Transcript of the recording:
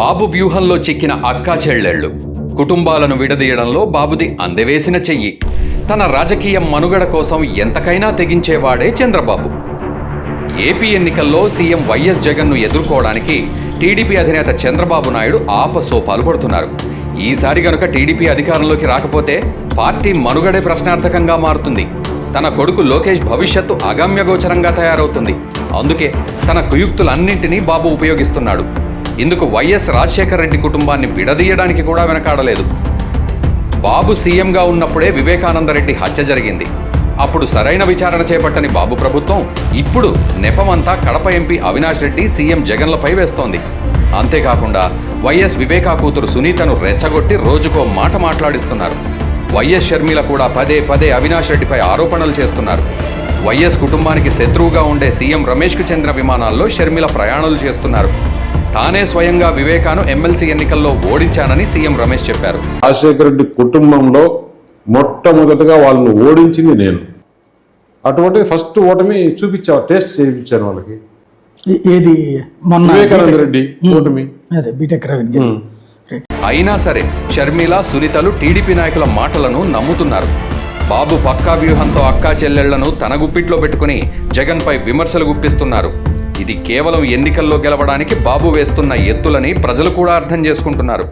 బాబు వ్యూహంలో చిక్కిన అక్కా చెల్లెళ్ళు. కుటుంబాలను విడదీయడంలో బాబుది అందవేసిన చెయ్యి. తన రాజకీయ మనుగడ కోసం ఎంతకైనా తెగించేవాడే చంద్రబాబు. ఏపీ ఎన్నికల్లో సీఎం వైఎస్ జగన్ను ఎదుర్కోవడానికి టీడీపీ అధినేత చంద్రబాబు నాయుడు ఆపసోపాలు పడుతున్నారు. ఈసారి గనుక టీడీపీ అధికారంలోకి రాకపోతే పార్టీ మనుగడే ప్రశ్నార్థకంగా మారుతుంది. తన కొడుకు లోకేష్ భవిష్యత్తు అగమ్యగోచరంగా తయారవుతుంది. అందుకే తన కుయుక్తులన్నింటినీ బాబు ఉపయోగిస్తున్నాడు. ఇందుకు వైఎస్ రాజశేఖర రెడ్డి కుటుంబాన్ని విడదీయడానికి కూడా వెనకాడలేదు. బాబు సీఎంగా ఉన్నప్పుడే వివేకానందరెడ్డి హత్య జరిగింది. అప్పుడు సరైన విచారణ చేపట్టని బాబు ప్రభుత్వం ఇప్పుడు నెపమంతా కడప ఎంపీ అవినాష్ రెడ్డి సీఎం జగన్లపై వేస్తోంది. అంతేకాకుండా వైఎస్ వివేకా కూతురు సునీతను రెచ్చగొట్టి రోజుకో మాట మాట్లాడిస్తున్నారు. వైఎస్ షర్మిల కూడా పదే పదే అవినాష్ రెడ్డిపై ఆరోపణలు చేస్తున్నారు. వైఎస్ కుటుంబానికి శత్రువుగా ఉండే సీఎం రమేష్కు చెందిన విమానాల్లో షర్మిల ప్రయాణాలు చేస్తున్నారు. తానే స్వయంగా వివేకాను ఎమ్మెల్సీ ఎన్నికల్లో ఓడించానని సీఎం రమేష్ చెప్పారు. రాజశేఖర రెడ్డి కుటుంబంలో మొట్టమొదటగా వాళ్ళని ఓడించింది నేను. అటువంటి ఫస్ట్ ఓటమి చూపించా టేస్ట్ చేయించాను వాళ్ళకి. ఏది? మొన్న వివేకానంద రెడ్డి ఓటమి. అదే బీటెక్. అయినా సరే షర్మిల సునీతలు టీడీపీ నాయకుల మాటలను నమ్ముతున్నారు. బాబు పక్కా వ్యూహంతో అక్కా చెల్లెళ్ళను తన గుప్పిట్లో పెట్టుకుని జగన్పై విమర్శలు గుప్పిస్తున్నారు. ఇది కేవలం ఎన్నికల్లో గెలవడానికి బాబు వేస్తున్న ఎత్తులని ప్రజలు కూడా అర్థం చేసుకుంటున్నారు.